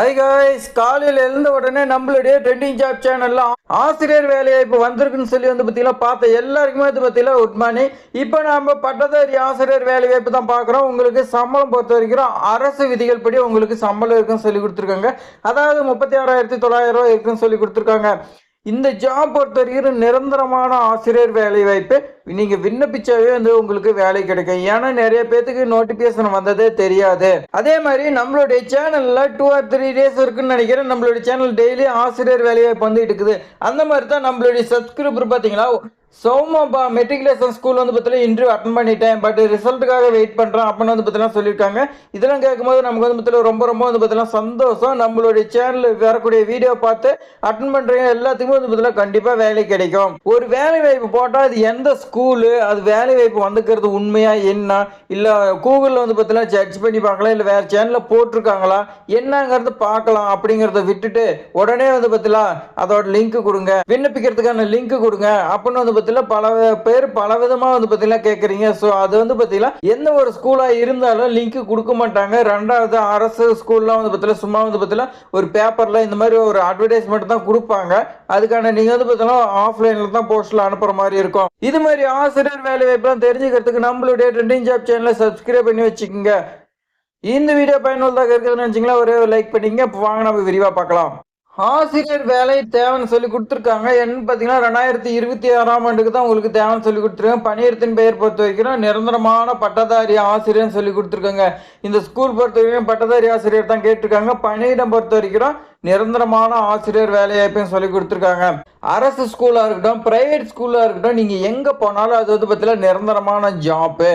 High guys காலையில் எழுந்த உடனே நம்மளுடைய ட்ரெண்டிங் ஜாப் சேனல்ல ஆசிரியர் வேலையை இப்போ வந்திருக்குன்னு சொல்லி வந்து பார்த்தீங்கன்னா பார்த்த எல்லாருக்குமே வந்து பார்த்தீங்கன்னா குட் மார்னிங் இப்போ நாம் பட்டதாரி ஆசிரியர் வேலை வாய்ப்பு தான் பார்க்குறோம். உங்களுக்கு சம்பளம் பொறுத்த வரைக்கும் அரசு விதிகள் படி உங்களுக்கு சம்பளம் இருக்குன்னு சொல்லி கொடுத்துருக்காங்க. அதாவது முப்பத்தி ஆறாயிரத்தி தொள்ளாயிரம் ரூபா இருக்குன்னு சொல்லி கொடுத்துருக்காங்க. இந்த ஜாப் பொறுத்த வரைக்கும் நிரந்தரமான ஆசிரியர் வேலை வாய்ப்பு. நீங்கள் விண்ணப்பிச்சாவே வந்து உங்களுக்கு வேலை கிடைக்கும். ஏன்னா நிறைய பேத்துக்கு நோட்டிஃபிகேஷன் வந்ததே தெரியாது. அதே மாதிரி நம்மளுடைய சேனலில் டூ ஆர் த்ரீ டேஸ் இருக்குன்னு நினைக்கிறேன். நம்மளுடைய சேனல் டெய்லி ஆசிரியர் வேலை வாய்ப்பு வந்துட்டு இருக்குது. அந்த மாதிரி தான் நம்மளுடைய சப்ஸ்கிரைபர் பார்த்தீங்களா? சோமாபா மெட்ரிகுலேஷன் ஸ்கூல் வந்து பார்த்தீங்கன்னா இன்டர்வியூ அட்டன் பண்ணிட்டேன். பட் ரிசல்ட்டுக்காக வெயிட் பண்ணுறேன் அப்படின்னு வந்து பார்த்தீங்கன்னா சொல்லியிருக்காங்க. இதெல்லாம் கேட்கும்போது நமக்கு வந்து பார்த்தீங்கன்னா ரொம்ப ரொம்ப வந்து பார்த்தீங்கன்னா சந்தோஷம். நம்மளுடைய சேனலில் வரக்கூடிய வீடியோ பார்த்து அட்டன் பண்ணுறீங்க எல்லாத்துக்குமே வந்து பார்த்தீங்கன்னா கண்டிப்பாக வேலை கிடைக்கும். ஒரு வேலை வாய்ப்பு போட்டால் அது எந்த ஸ்கூலு அது வேலை வாய்ப்பு வந்துக்கிறது உண்மையாக என்ன? இல்லை கூகுளில் வந்து பார்த்தீங்கன்னா சர்ச் பண்ணி பார்க்கலாம். இல்லை வேறு சேனலில் போட்டிருக்காங்களா? என்னங்கிறது பார்க்கலாம் அப்படிங்கிறத விட்டுட்டு உடனே வந்து பார்த்தீங்கன்னா அதோட லிங்க் கொடுங்க. விண்ணப்பிக்கிறதுக்கான லிங்க் கொடுங்க. அப்படின்னு வந்து பார்த்தீங்கன்னா பல பேர் பல விதமாக வந்து பார்த்தீங்கன்னா கேட்குறீங்க ஸோ அது வந்து பார்த்தீங்கன்னா எந்த ஒரு ஸ்கூலாக இருந்தாலும் லிங்க் கொடுக்க மாட்டாங்க. ரெண்டாவது அரசு ஸ்கூல்லாம் வந்து பார்த்தீங்கன்னா சும்மா வந்து பார்த்தீங்கன்னா ஒரு பேப்பரில் இந்த மாதிரி ஒரு அட்வர்டைஸ்மெண்ட் தான் கொடுப்பாங்க. அதுக்கான நீங்கள் வந்து பார்த்தீங்கன்னா ஆஃப்லைனில் தான் போஸ்ட்டில் அனுப்புகிற மாதிரி இருக்கும். இது மாதிரி ஆசிரியர் வேலை வாய்ப்பெல்லாம் தெரிஞ்சுக்கிறதுக்கு நம்மளுடைய ட்ரெண்டிங் ஜாப் சேனலை சப்ஸ்கிரைப் பண்ணி வச்சுக்கோங்க. இந்த வீடியோ பயனுள்ளதாக இருக்குதுன்னு நினச்சிங்களா ஒரே லைக் பண்ணிங்க இப்போ வாங்க நம்ம விரிவாக பார்க்கலாம். ஆசிரியர் வேலை தேவைன்னு சொல்லி கொடுத்துருக்காங்க. என்னன்னு பார்த்தீங்கன்னா ரெண்டாயிரத்தி இருபத்தி ஆறாம் ஆண்டுக்கு தான் உங்களுக்கு தேவைன்னு சொல்லி கொடுத்துருக்காங்க. பணியிடத்தின் பெயர் பொறுத்த வரைக்கும் நிரந்தரமான பட்டதாரி ஆசிரியர்னு சொல்லி கொடுத்துருக்காங்க. இந்த ஸ்கூல் பொறுத்த வரைக்கும் பட்டதாரி ஆசிரியர் தான் கேட்டிருக்காங்க. பணியிடம் பொறுத்த வரைக்கும் நிரந்தரமான ஆசிரியர் வேலைவாய்ப்புன்னு சொல்லி கொடுத்துருக்காங்க. அரசு ஸ்கூலாக இருக்கட்டும் ப்ரைவேட் ஸ்கூலாக இருக்கட்டும் நீங்கள் எங்கே போனாலும் அது வந்து பார்த்தீங்கன்னா நிரந்தரமான ஜாப்பு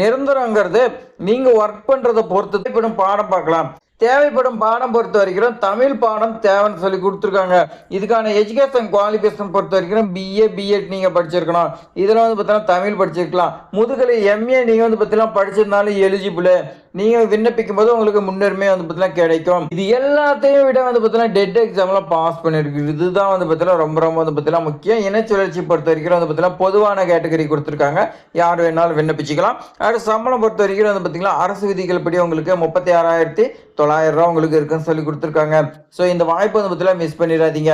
நிரந்தரங்கிறது நீங்கள் ஒர்க் பண்ணுறதை பொறுத்து இப்போ நம்ம பாடம் பார்க்கலாம். தேவைப்படும் பாடம் பொறுத்த வரைக்கும் தமிழ் பாடம் தேவைன்னு சொல்லி கொடுத்துருக்காங்க. இதுக்கான எஜுகேஷன் குவாலிஃபிகேஷன் பொறுத்த வரைக்கும் பிஏ பிஎட் நீங்கள் படிச்சிருக்கணும். இதில் வந்து பார்த்தீங்கன்னா தமிழ் படிச்சிருக்கலாம். முதுகலை எம்ஏ நீங்கள் வந்து பார்த்தீங்கன்னா படிச்சிருந்தாலும் எலிஜிபிள் நீங்கள் விண்ணப்பிக்கும் போது உங்களுக்கு முன்னுரிமை வந்து பார்த்தீங்கன்னா கிடைக்கும். இது எல்லாத்தையும் விட வந்து பார்த்தீங்கன்னா டெட் எக்ஸாம்லாம் பாஸ் பண்ணிருக்கு இதுதான் வந்து பார்த்தீங்கன்னா ரொம்ப ரொம்ப வந்து பார்த்தீங்கன்னா முக்கியம். இன சுழற்சி பொறுத்த வரைக்கும் வந்து பார்த்தீங்கன்னா பொதுவான கேட்டகரி கொடுத்துருக்காங்க. யார் வேணாலும் விண்ணப்பிச்சுக்கலாம். அடுத்து சம்பளம் பொறுத்த வரைக்கும் வந்து பார்த்தீங்கன்னா அரசு விதிகள் படி உங்களுக்கு முப்பத்தி ஆறாயிரத்தி தொள்ளாயிரம் ரூபா உங்களுக்கு இருக்குன்னு சொல்லி கொடுத்துருக்காங்க. ஸோ இந்த வாய்ப்பு வந்து பார்த்தீங்கன்னா மிஸ் பண்ணிடாதீங்க.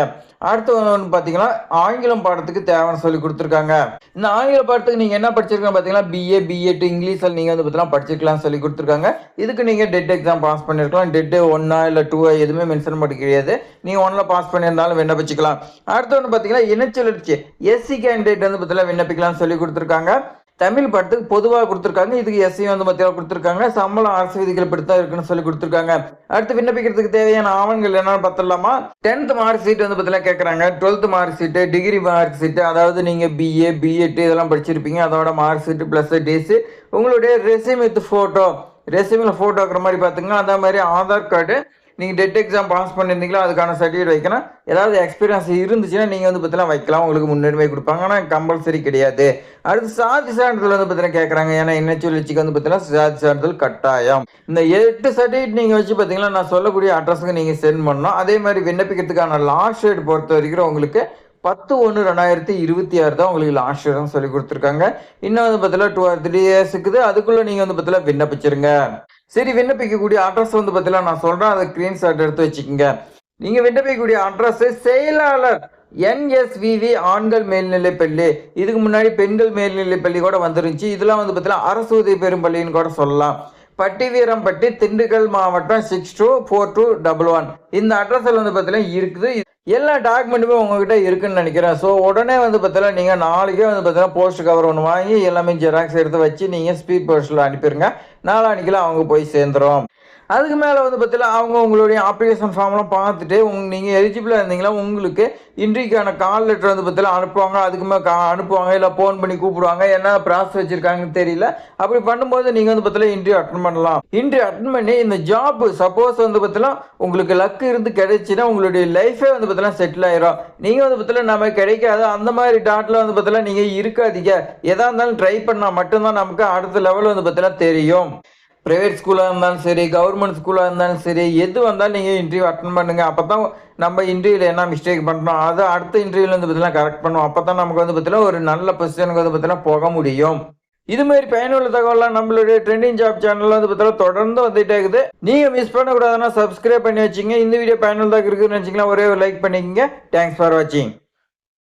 அடுத்து ஒன்று பார்த்தீங்கன்னா ஆங்கிலம் பாடத்துக்கு தேவைன்னு சொல்லி கொடுத்துருக்காங்க. இந்த ஆங்கில பாடத்துக்கு நீங்கள் என்ன படிச்சிருக்கீங்க பார்த்தீங்கன்னா பிஏ பிஎட் இங்கிலீஷில் நீங்கள் வந்து பார்த்தீங்கன்னா படிச்சிருக்கலாம்னு சொல்லி கொடுத்துருக்காங்க. இதுக்கு நீங்கள் டெட் எக்ஸாம் பாஸ் பண்ணியிருக்கலாம் டெட்டு ஒன்னா இல்லை டூவா எதுவுமே மென்ஷன் பண்ண கிடையாது. நீங்கள் ஒன்றில் பாஸ் பண்ணியிருந்தாலும் விண்ணப்பிச்சுக்கலாம். அடுத்து ஒன்று பார்த்தீங்கன்னா இனச்சுழற்சி எஸ்சி கேண்டிடேட் வந்து பார்த்தீங்கன்னா விண்ணப்பிக்கலாம்னு சொல்லி கொடுத்துருக்காங்க. தமிழ் படத்துக்கு பொதுவாக கொடுத்துருக்காங்க. இதுக்கு எஸ்சி வந்து மத்தியில் கொடுத்துருக்காங்க. சம்பளம் அரசு விதிகள் படி தான் இருக்குன்னு சொல்லி கொடுத்துருக்காங்க. அடுத்து விண்ணப்பிக்கிறதுக்கு தேவையான ஆவணங்கள் என்னன்னு பார்த்துடலாமா? டென்த் மார்க் சீட் வந்து பார்த்தீங்கன்னா கேட்குறாங்க twelfth mark sheet degree mark sheet அதாவது நீங்கள் பிஏ பிஎட் இதெல்லாம் படிச்சிருப்பீங்க. அதோட மார்க் சீட்டு ப்ளஸ் டேஸு உங்களுடைய ரெசியூம் வித் ஃபோட்டோ ரெசியூமில் ஃபோட்டோ இருக்கிற மாதிரி பார்த்துங்க அதே மாதிரி ஆதார் கார்டு நீங்கள் டெட் எக்ஸாம் பாஸ் பண்ணியிருந்தீங்களோ அதுக்கான சர்டிஃபிகேட் வைக்கணும். ஏதாவது எக்ஸ்பீரியன்ஸ் இருந்துச்சுன்னா நீங்கள் வந்து பார்த்தீங்கன்னா வைக்கலாம். உங்களுக்கு முன்னுரிமை கொடுப்பாங்க. ஆனால் கம்பல்சரி கிடையாது. அடுத்து சாதி சான்றிதழ் வந்து பார்த்தீங்கன்னா கேட்குறாங்க ஏன்னா என்ன வந்து பார்த்தீங்கன்னா சாதி சான்றிதழ் கட்டாயம். இந்த எட்டு சர்டிஃபிகேட் நீங்கள் வச்சு பார்த்தீங்கன்னா நான் சொல்லக்கூடிய அட்ரஸுக்கு நீங்கள் சென்ட் பண்ணணும். அதே மாதிரி விண்ணப்பிக்கிறதுக்கான லாஸ்ட் டேட் பொறுத்த வரைக்கும் உங்களுக்கு பத்து ஒன்று ரெண்டாயிரத்தி இருபத்தி ஆறு தான் உங்களுக்கு லாஸ்ட் இயர்னு சொல்லி கொடுத்துருக்காங்க. இன்னும் வந்து பார்த்தீங்கன்னா டூ ஆர் த்ரீ இயர்ஸ் இருக்குது. அதுக்குள்ளே நீங்கள் வந்து பார்த்தீங்கன்னா விண்ணப்பிச்சிருங்க. சரி விண்ணப்பிக்கக்கூடிய அட்ரஸ் வந்து பார்த்தீங்கன்னா நான் சொல்கிறேன் அதை ஸ்க்ரீன்ஷாட் எடுத்து வச்சுக்கோங்க. நீங்கள் விண்ணப்பிக்கக்கூடிய அட்ரஸ் செயலாளர் என்எஸ்விவி ஆண்கள் மேல்நிலைப்பள்ளி இதுக்கு முன்னாடி பெண்கள் மேல்நிலைப்பள்ளி கூட வந்துருந்துச்சு. இதெல்லாம் வந்து பார்த்தீங்கன்னா அரசு உதவி பெறும் பள்ளின்னு கூட சொல்லலாம். பட்டிவீரம்பட்டி திண்டுக்கல் மாவட்டம் six two four two double one இந்த அட்ரஸில் வந்து பார்த்தீங்கன்னா இருக்குது. எல்லா டாக்குமெண்ட்டுமே உங்ககிட்ட இருக்குன்னு நினைக்கிறேன். ஸோ உடனே வந்து பார்த்தீங்கன்னா நீங்கள் நாளைக்கே வந்து பார்த்தீங்கன்னா போஸ்ட் கவர் ஒன்று வாங்கி எல்லாமே ஜெராக்ஸ் எடுத்து வச்சு நீங்கள் ஸ்பீட் போஸ்ட்டில் அனுப்பிடுங்க நாளானிக்கெல்லாம் அவங்க போய் சேர்ந்துரும். அதுக்கு மேலே வந்து பார்த்தீங்கன்னா அவங்க உங்களுடைய அப்ளிகேஷன் ஃபார்ம்லாம் பார்த்துட்டு உங்க நீங்கள் எலிஜிபிளாக இருந்தீங்களா உங்களுக்கு இன்றைக்கான கால் லெட்டர் வந்து பார்த்தீங்கன்னா அனுப்புவாங்க. அதுக்கு மேலே கா அனுப்புவாங்க. இல்லை ஃபோன் பண்ணி கூப்பிடுவாங்க. என்ன ப்ராசஸ் வச்சுருக்காங்கன்னு தெரியல. அப்படி பண்ணும்போது நீங்கள் வந்து பார்த்தீங்கன்னா இன்டர்வியூ அட்டன் பண்ணலாம். இன்டர்வியூ அட்டன் பண்ணி இந்த ஜாப் சப்போஸ் வந்து பார்த்தீங்கன்னா உங்களுக்கு லக்கு இருந்து கிடைச்சின்னா உங்களுடைய லைஃபே வந்து பார்த்தீங்கன்னா செட்டில் ஆயிரும். நீங்கள் வந்து பார்த்தீங்கன்னா நம்ம கிடைக்காத அந்த மாதிரி டாட்டில் வந்து பார்த்தீங்கன்னா நீங்கள் இருக்காதீங்க. எதாக இருந்தாலும் ட்ரை பண்ணால் மட்டும்தான் நமக்கு அடுத்த லெவல் வந்து பார்த்தீங்கன்னா தெரியும். ப்ரைவேட் ஸ்கூலாக இருந்தாலும் சரி கவர்மெண்ட் ஸ்கூலாக இருந்தாலும் சரி எது வந்தாலும் நீங்கள் இன்டர்வியூ அட்டன் பண்ணுங்கள் அப்போ தான் நம்ம இன்டர்வியூவில் என்ன மிஸ்டேக் பண்ணுறோம் அதை அடுத்த இன்டர்வியூவில் வந்து பார்த்தீங்கன்னா கரெக்ட் பண்ணுவோம். அப்போ தான் நமக்கு வந்து பார்த்தீங்கன்னா ஒரு நல்ல பொசிஷனுக்கு வந்து பார்த்தீங்கன்னா போக முடியும். இது மாதிரி பயனுள்ள தகவலாம் நம்மளுடைய ட்ரெண்டிங் ஜாப் சேனல்ல வந்து பார்த்தீங்கன்னா தொடர்ந்து வந்துட்டே இருக்குது. நீங்கள் மிஸ் பண்ணக்கூடாதுன்னா சப்ஸ்கிரைப் பண்ணி வச்சுங்க. இந்த வீடியோ பயனுள்ளதாக இருக்குதுன்னு வச்சிங்கன்னா ஒரே ஒரு லைக் பண்ணிக்கங்க. தேங்க்ஸ் ஃபார் வாட்சிங்